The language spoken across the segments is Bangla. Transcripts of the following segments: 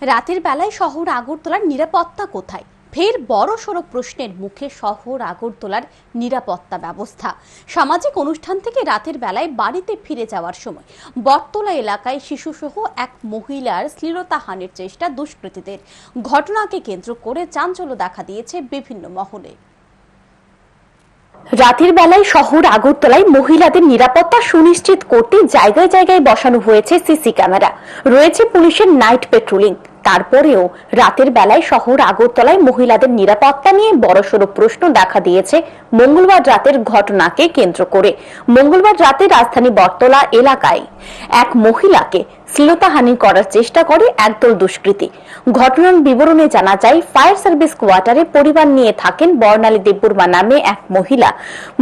রাতের বেলায় শহর আগরতলার নিরাপত্তা কোথায়? ফের বড় সড়ো প্রশ্নের মুখে শহর আগরতলার নিরাপত্তা ব্যবস্থা। সামাজিক অনুষ্ঠান থেকে রাতের বেলায় বাড়িতে ফিরে যাওয়ার সময় বটতলা এলাকায় শিশুসহ এক মহিলার শ্লীলতাহানির চেষ্টা দুষ্কৃতীদের। ঘটনাকে কেন্দ্র করে চাঞ্চল্য দেখা দিয়েছে বিভিন্ন মহলে। রাতের বেলায় শহর আগরতলায় মহিলাদের নিরাপত্তা সুনিশ্চিত করতে জায়গায় জায়গায় বসানো হয়েছে সিসি ক্যামেরা। রয়েছে পুলিশের নাইট পেট্রোলিং। তারপরেও রাতের বেলায় শহর আগরতলায় মহিলাদের নিরাপত্তা নিয়ে বড়সড় প্রশ্ন দেখা দিয়েছে মঙ্গলবার রাতের ঘটনাকে কেন্দ্র করে। মঙ্গলবার রাতে রাজধানী বটতলা এলাকায় এক মহিলাকে শ্লীলতাহানি করার চেষ্টা করে একদল দুষ্কৃতী। ঘটনার বিবরণে জানা যায়, ফায়ার সার্ভিস কোয়ার্টারে পরিবার নিয়ে থাকেন বর্ণালী দেববর্মা নামে এক মহিলা।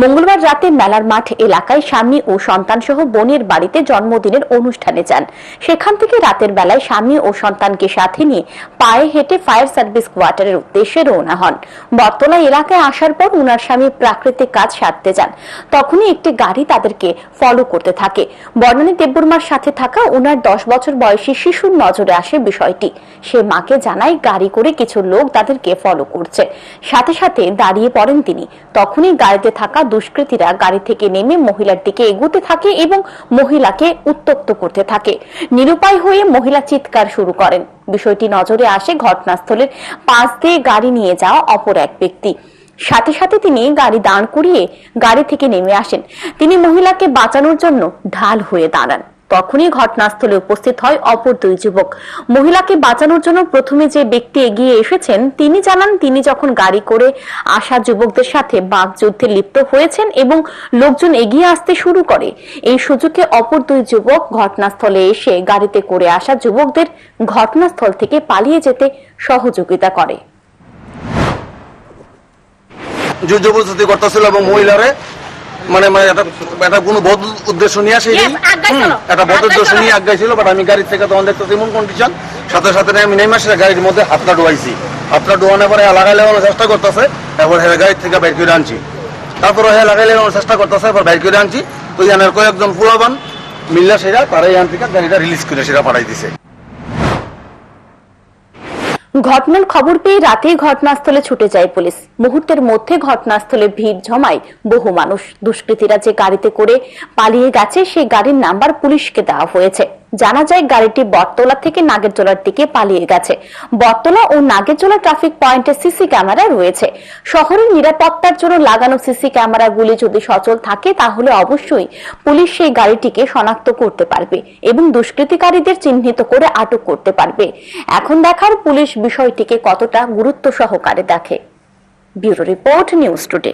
মঙ্গলবার রাতে মেলার মাঠ এলাকায় স্বামী ও সন্তান সহ বোনের বাড়িতে জন্মদিনের অনুষ্ঠানে যান। সেখান থেকে রাতের বেলায় স্বামী ও সন্তানকে সাথে নিয়ে পায়ে হেঁটে ফায়ার সার্ভিস কোয়ার্টারের উদ্দেশ্যে রওনা হন। বটতলা এলাকায় আসার পর উনার স্বামী প্রাকৃতিক কাজ সারতে যান। তখনই একটি গাড়ি তাদেরকে ফলো করতে থাকে। বর্ণালী দেববর্মার সাথে থাকা উনার দশ বছর বয়সী শিশুর নজরে আসে বিষয়টি। সে মাকে জানায়, গাড়ি করে কিছু লোক তাদেরকে ফলো করছে। সাথে সাথে দাঁড়িয়ে পড়েন তিনি। তখনই গাড়িতে থাকা দুষ্কৃতীরা গাড়ি থেকে নেমে মহিলার দিকে এগুতে থাকে এবং মহিলাকে উত্তক্ত করতে থাকে। নিরুপায় হয়ে মহিলা চিৎকার শুরু করেন। বিষয়টি নজরে আসে ঘটনাস্থলের পাশ দিয়ে গাড়ি নিয়ে যাওয়া অপর এক ব্যক্তি। সাথে সাথে তিনি গাড়ি দাঁড় করিয়ে গাড়ি থেকে নেমে আসেন। তিনি মহিলাকে বাঁচানোর জন্য ঢাল হয়ে দাঁড়ান। তখনই ঘটনাস্থলে উপস্থিত হয় অপর দুই যুবক। মহিলাকে বাঁচানোর জন্য প্রথমে যে ব্যক্তি এগিয়ে এসেছেন, তিনি জানান তিনি যখন গাড়ি করে আসা যুবকদের সাথে বাঘ যুদ্ধে লিপ্ত হয়েছেন এবং লোকজন এগিয়ে আসতে শুরু করে। এই সুযোগে অপর দুই যুবক ঘটনাস্থলে এসে গাড়িতে করে আসা যুবকদের ঘটনাস্থল থেকে পালিয়ে যেতে সহযোগিতা করে। জবরদস্তি করতেছিল এবং মহিলারে মানে মানে একটা কোনো বদ উদ্দেশ্য নিয়ে আসে Yes, আগাইছিল। একটা বদ উদ্দেশ্য। নিয়ে আগাইছিল বাট আমি গাড়ি থেকে তখন দেখতেছি এমন কন্ডিশন সাথে সাথে আমি নেমে গাড়ির মধ্যে হাতটা ডুবাইছি হাতটা ডুবানোর পরে লাগাই লাগানোর চেষ্টা করতেছে তারপর হ্যাঁ গাড়ি থেকে বাইর করে আনছি। তারপর হ্যাঁ লাগাই লাগানোর চেষ্টা করতেছে বাইর করে আনছি। তো ইয়ানের কয়েকজন ফুলাবান মিল্লা সেরা তারা ইয়ান থেকে গাড়িটা রিলিজ করে সেটা পাঠাই দিছে। ঘটনার খবর পেয়ে রাতেই ঘটনাস্থলে ছুটে যায় পুলিশ। মুহূর্তের মধ্যে ঘটনাস্থলে ভিড় জমায় বহু মানুষ। দুষ্কৃতীরা যে গাড়িতে করে পালিয়ে গেছে, সেই গাড়ির নাম্বার পুলিশকে দেওয়া হয়েছে। জানা যায় গাড়িটি বটতলা থেকে নাগেরজোলার দিকে পালিয়ে গেছে। বটতলা ও নাগেরজোলা ট্রাফিক পয়েন্টে সিসি ক্যামেরা রয়েছে। শহরের নিরাপত্তার জন্য লাগানো সিসি ক্যামেরাগুলি যদি সচল থাকে, তাহলে অবশ্যই পুলিশ সেই গাড়িটিকে শনাক্ত করতে পারবে এবং দুষ্কৃতিকারীদের চিহ্নিত করে আটক করতে পারবে। এখন দেখার পুলিশ বিষয়টিকে কতটা গুরুত্ব সহকারে দেখে। Bureau report news today.